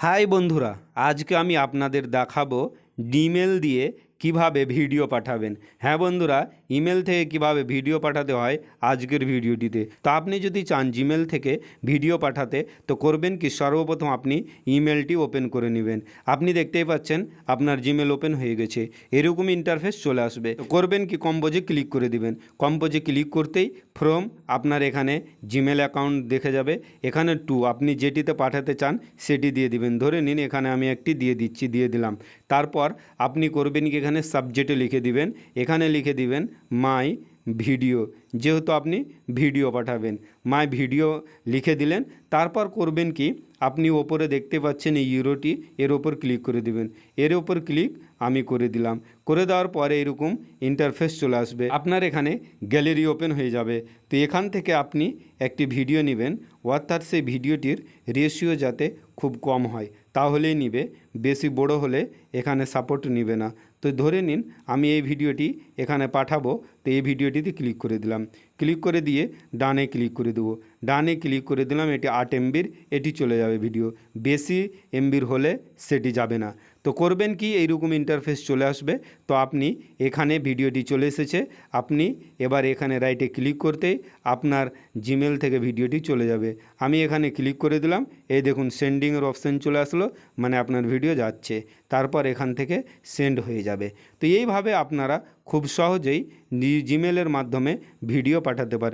High বন্ধুরা আজকে আমি আপনাদের দেখাবো ডিমেল দিয়ে কীভাবে ভিডিও পাঠাবেন? হ্যাঁ বন্ধুরা, ইমেল থেকে কীভাবে ভিডিও পাঠাতে হয় আজকের ভিডিওটিতে। তো আপনি যদি চান জিমেল থেকে ভিডিও পাঠাতে, তো করবেন কি, সর্বপ্রথম আপনি ইমেলটি ওপেন করে নেবেন। আপনি দেখতেই পাচ্ছেন, আপনার জিমেল ওপেন হয়ে গেছে। এরকম ইন্টারফেস চলে আসবে। করবেন কি কম্পোজে ক্লিক করে দিবেন। কম্পোজে ক্লিক করতেই ফ্রম আপনার এখানে জিমেল অ্যাকাউন্ট দেখে যাবে। এখানে টু, আপনি যেটিতে পাঠাতে চান সেটি দিয়ে দিবেন। ধরে নিন, এখানে আমি একটি দিয়ে দিচ্ছি, দিয়ে দিলাম। তারপর আপনি করবেন কি এখানে সাবজেক্টে লিখে দিবেন, এখানে লিখে দিবেন মাই ভিডিও যেহেতু আপনি ভিডিও পাঠাবেন মাই ভিডিও লিখে দিলেন, তারপর করবেন কি? আপনি ওপরে দেখতে পাচ্ছেন এই ইউরোটি, এর ওপর ক্লিক করে দিবেন। এর ওপর ক্লিক আমি করে দিলাম। করে দেওয়ার পরে এরকম ইন্টারফেস চলে আসবে। আপনার এখানে গ্যালারি ওপেন হয়ে যাবে। তো এখান থেকে আপনি একটি ভিডিও নেবেন। অর্থাৎ সেই ভিডিওটির রেশিও যাতে খুব কম হয়, তাহলেই নিবে। বেশি বড় হলে এখানে সাপোর্ট নিবে না। তো ধরে নিন, আমি এই ভিডিওটি এখানে পাঠাবো। তো এই ভিডিওটিতে ক্লিক করে দিলাম। ক্লিক করে দিয়ে ডানে ক্লিক করে দেবো। ডানে ক্লিক করে দিলাম, এটি আট এমবির, এটি চলে যাবে ভিডিও। বেশি এমবির হলে সেটি যাবে না। তো করবেন কি? এইরকম ইন্টারফেস চলে আসবে। তো আপনি এখানে ভিডিওটি চলে এসেছে। আপনি এবার এখানে রাইটে ক্লিক করতেই আপনার জিমেল থেকে ভিডিওটি চলে যাবে। আমি এখানে ক্লিক করে দিলাম। এই দেখুন সেন্ডিংয়ের অপশান চলে আসলো। মানে আপনার ভিডিও যাচ্ছে। তারপর এখান থেকে সেন্ড হয়ে যাবে। তো এইভাবে আপনারা খুব সহজেই জিমেলের মাধ্যমে ভিডিও পাঠাতে পারেন।